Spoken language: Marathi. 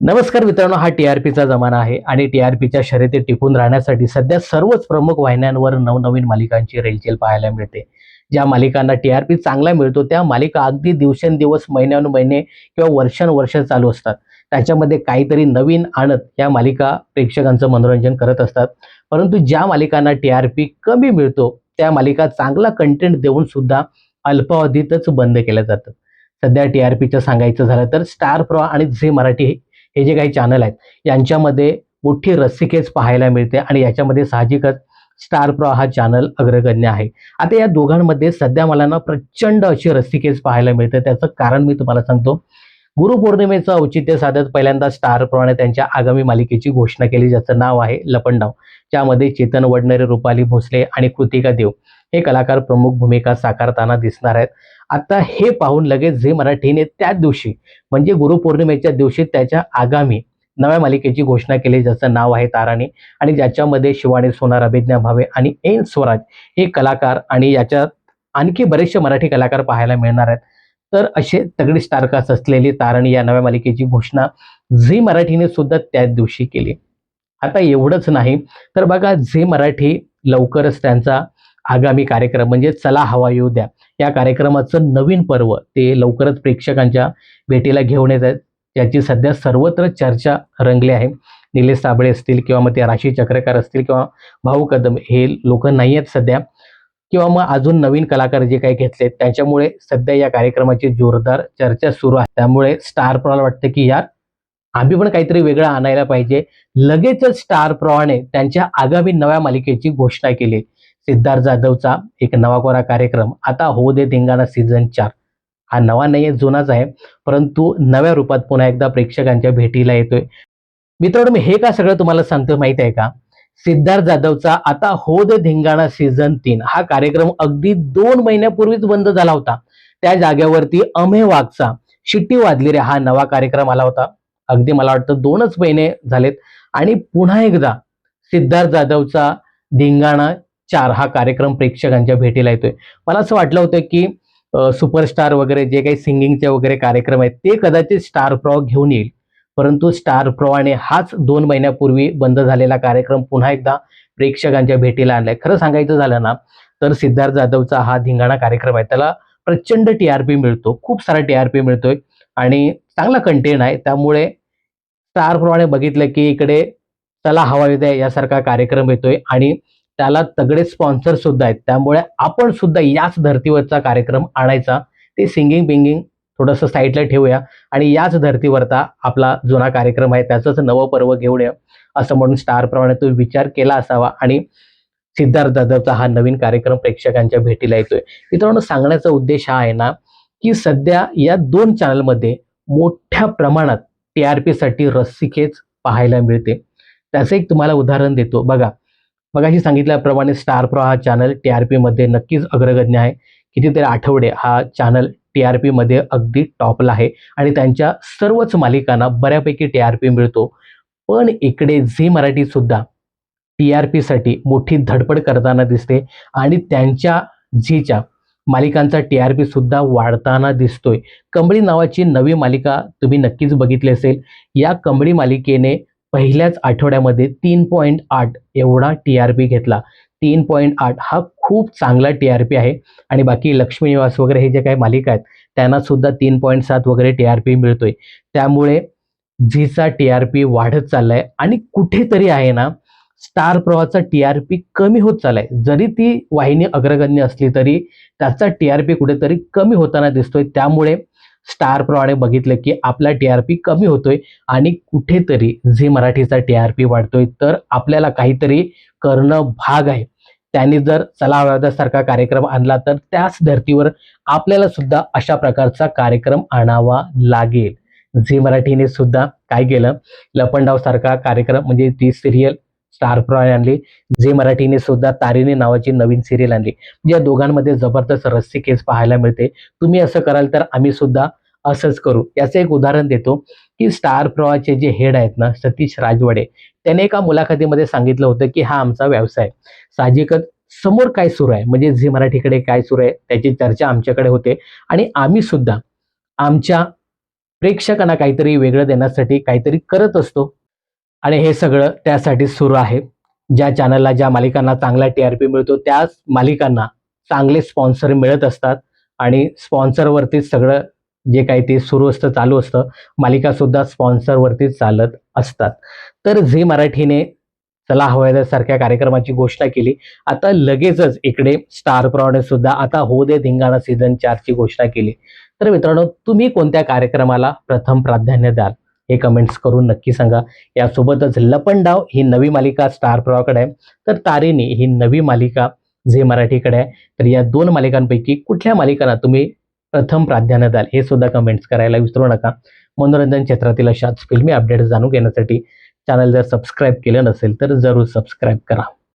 नमस्कार मित्रांनो हा टी आर पीचा जमाना आहे आणि टी आर पीच्या शर्यती टिकून राहण्यासाठी सध्या सर्वच प्रमुख वाहिन्यांवर नवनवीन मालिकांची रेलचेल पाहायला मिळते. ज्या मालिकांना टी आर पी चांगला मिळतो त्या मालिका अगदी दिवसेंदिवस महिन्यानुमहिने किंवा वर्षानुवर्ष चालू असतात. त्याच्यामध्ये काहीतरी नवीन आणत या मालिका प्रेक्षकांचं मनोरंजन करत असतात. परंतु ज्या मालिकांना टी आर पी कमी मिळतो त्या मालिका चांगला कंटेंट देऊन सुद्धा अल्पावधीतच बंद केल्या जातात. सध्या टी आर पीचं सांगायचं झालं तर स्टार प्रवा आणि झी मराठी हे जे काही चॅनल आहेत यांच्यामध्ये मोठी रस्सीखेच पाहायला मिळते आणि याच्यामध्ये साहजिकच स्टार प्रो हा चॅनल अग्रगण्य आहे. आता या दोघांमध्ये सध्या मला ना प्रचंड अशी रस्सीखेच पाहायला मिळते. त्याचं कारण मी तुम्हाला सांगतो. गुरुपौर्णिमेचं औचित्य साधत पहिल्यांदा स्टार प्रोने त्यांच्या आगामी मालिकेची घोषणा केली ज्याचं नाव आहे लपंडाव. ज्यामध्ये चेतन वडनेरे रुपाली भोसले आणि कृतिका देव. हे कलाकार प्रमुख भूमिका साकारताना दिसणार आहेत. आता हे पाहून लगेच झी मराठीने त्याच दिवशी म्हणजे गुरुपौर्णिमेच्या दिवशी त्याच्या आगामी नव्या मालिकेची घोषणा केली ज्याचं नाव आहे ताराणी आणि ज्याच्यामध्ये शिवानी सोनार अभिज्ञा भावे आणि एन स्वराज हे कलाकार आणि याच्यात आणखी बरेचसे मराठी कलाकार पाहायला मिळणार आहेत. तर असे तगडी स्टारकास्ट असलेली तारणी या नव्या मालिकेची घोषणा झी मराठीने सुद्धा त्याच दिवशी केली. आता एवढंच नाही तर बघा झी मराठी लवकरच त्यांचा आगामी कार्यक्रम म्हणजे चला हवा येऊ द्या. या कार्यक्रमाचं नवीन पर्व ते लवकरच प्रेक्षकांच्या भेटीला घेऊन येत आहेत. याची सध्या सर्वत्र चर्चा रंगली आहे. निलेश साबळे असतील किंवा मग ते राशी चक्रकार असतील किंवा भाऊ कदम हे लोक नाही आहेत सध्या. किंवा मग अजून नवीन कलाकार जे काही घेतलेत त्याच्यामुळे सध्या या कार्यक्रमाची जोरदार चर्चा सुरू आहे. त्यामुळे स्टार प्रॉला वाटतं की यार आम्ही पण काहीतरी वेगळं आणायला पाहिजे. लगेचच स्टार प्रॉने त्यांच्या आगामी नव्या मालिकेची घोषणा केली. सिद्धार्थ जाधवचा एक नवा कोरा कार्यक्रम. आता हो दे धिंगाणा सीझन चार. हा नवा नाही आहे जुनाच आहे. परंतु नव्या रूपात पुन्हा एकदा प्रेक्षकांच्या भेटीला येतोय. मित्रांनो मी हे का सगळं तुम्हाला सांगतो माहीत आहे का? सिद्धार्थ जाधवचा आता हो दे धिंगाणा सीझन तीन. हा कार्यक्रम अगदी दोन महिन्यापूर्वीच बंद झाला होता. त्या जागेवरती अमे वाघचा शिट्टी वाजली रे. हा नवा कार्यक्रम आला होता. अगदी मला वाटतं दोनच महिने झालेत. आणि पुन्हा एकदा सिद्धार्थ जाधवचा धिंगाणा चार हा कार्यक्रम प्रेक्षकांच्या भेटीला येतोय. मला असं वाटलं होतं की सुपरस्टार वगैरे जे काही सिंगिंगचे वगैरे कार्यक्रम आहेत ते कदाचित स्टार प्रो घेऊन येईल. परंतु स्टार प्रोने हाच दोन महिन्यापूर्वी बंद झालेला कार्यक्रम पुन्हा एकदा प्रेक्षकांच्या भेटीला आणलाय. खरं सांगायचं झालं ना तर सिद्धार्थ जाधवचा हा धिंगाणा कार्यक्रम आहे. त्याला प्रचंड टी आर पी मिळतो. खूप सारा टी आर पी मिळतोय आणि चांगला कंटेंट आहे. त्यामुळे स्टार प्रोने बघितलं की इकडे चला हवा येऊ द्या यासारखा कार्यक्रम येतोय आणि त्याला तगडे स्पॉन्सर सुद्धा आहेत. त्यामुळे आपण सुद्धा याच धर्तीवरचा कार्यक्रम आणायचा. ते सिंगिंग बिंगिंग थोडंसं साईडला ठेवूया. आणि याच धर्तीवरचा आपला जुना कार्यक्रम आहे. त्याचंच नवं पर्व घेऊन या. असं म्हणून स्टारप्रमाणे तो विचार केला असावा. आणि सिद्धार्थ जाधवचा हा नवीन कार्यक्रम प्रेक्षकांच्या भेटीला येतोय. मित्रांनो सांगण्याचा उद्देश हा आहे ना की सध्या या दोन चॅनलमध्ये मोठ्या प्रमाणात टी आर पीसाठी रस्सीखेच पाहायला मिळते. त्याचं एक तुम्हाला उदाहरण देतो. बघा मगाशी सांगितल्याप्रमाणे स्टार प्रो हा चॅनल टी आर पीमध्ये नक्कीच अग्रगण्य आहे. कितीतरी आठवडे हा चॅनल टी आर पीमध्ये अगदी टॉपला आहे आणि त्यांच्या सर्वच मालिकांना बऱ्यापैकी टी आर पी मिळतो. पण इकडे झी मराठीसुद्धा टी आर पीसाठी मोठी धडपड करताना दिसते आणि त्यांच्या झीच्या मालिकांचा टी आर पी सुद्धा वाढताना दिसतोय. कंबळी नावाची नवी मालिका तुम्ही नक्कीच बघितली असेल. या कंबळी मालिकेने पहिल्याच आठवड्यामध्ये तीन पॉईंट आठ एवढा टी आर पी घेतला. तीन पॉईंट आठ हा खूप चांगला टी आर पी आहे. आणि बाकी लक्ष्मी निवास वगैरे हे जे काही मालिका आहेत त्यांना सुद्धा तीन पॉईंट सात वगैरे टी आर पी मिळतोय. त्यामुळे झीचा टी आर पी वाढत चाललाय आणि कुठेतरी आहे ना स्टार प्रवाहाचा टी आर पी कमी होत चाललाय. जरी ती वाहिनी अग्रगण्य असली तरी त्याचा टी आर पी कुठेतरी कमी होताना दिसतोय. त्यामुळे स्टारप्रमाणे बघितलं की आपला टी आर पी कमी होतोय आणि कुठेतरी झी मराठीचा टी आर पी वाढतोय तर आपल्याला काहीतरी करणं भाग आहे. त्यांनी जर चला सारखा कार्यक्रम आणला तर त्याच धर्तीवर आपल्याला सुद्धा अशा प्रकारचा कार्यक्रम आणावा लागेल. झी मराठीने सुद्धा काय केलं? लपंडाव सारखा कार्यक्रम म्हणजे ती सिरियल स्टार प्रॉने आणली. झी मराठीने सुद्धा तारिणी नावाची नवीन सिरियल आणली. या दोघांमध्ये जबरदस्त रस्सी केस पाहायला मिळते. तुम्ही असं कराल तर आम्ही सुद्धा असंच करू. याचं एक उदाहरण देतो की स्टार प्रवाहाचे जे हेड आहेत ना सतीश राजवाडे त्याने एका मुलाखतीमध्ये सांगितलं होतं की हा आमचा व्यवसाय साहजिकच समोर काय सुरू आहे? म्हणजे झी मराठीकडे काय सुरू आहे? त्याची चर्चा आमच्याकडे होते. आणि आम्ही सुद्धा आमच्या प्रेक्षकांना काहीतरी वेगळं देण्यासाठी काहीतरी करत असतो. आणि हे सगळं त्यासाठी सुरू आहे. ज्या चॅनलला ज्या मालिकांना चांगला टी आर पी मिळतो त्याच मालिकांना चांगले स्पॉन्सर मिळत असतात. आणि स्पॉन्सरवरतीच सगळं जे काही ते सुरू असतं चालू असतं मालिका सुद्धा स्पॉन्सरवरतीच चालत असतात. तर झी मराठीने चला हवं सारख्या कार्यक्रमाची घोषणा केली. आता लगेचच इकडे स्टार प्रॉने सुद्धा आता हो दे धिंगाणा सीझन चारची घोषणा केली. तर मित्रांनो तुम्ही कोणत्या कार्यक्रमाला प्रथम प्राधान्य द्याल? हे कमेंट्स करून नक्की सांगा. यासोबतच लपंडाव ही नवी मालिका स्टार प्रॉकडे आहे. तर तारिणी ही नवी मालिका झे मराठीकडे आहे. तर या दोन मालिकांपैकी कुठल्या मालिकांना तुम्ही प्रथम प्राधान्य द्याल हे सुद्धा कमेंट्स करायला विसरू नका. मनोरंजन क्षेत्रातील अशाच फिल्मी अपडेट्स जाणून घेण्यासाठी चॅनल जर सबस्क्राईब केलं नसेल तर जरूर सबस्क्राईब करा.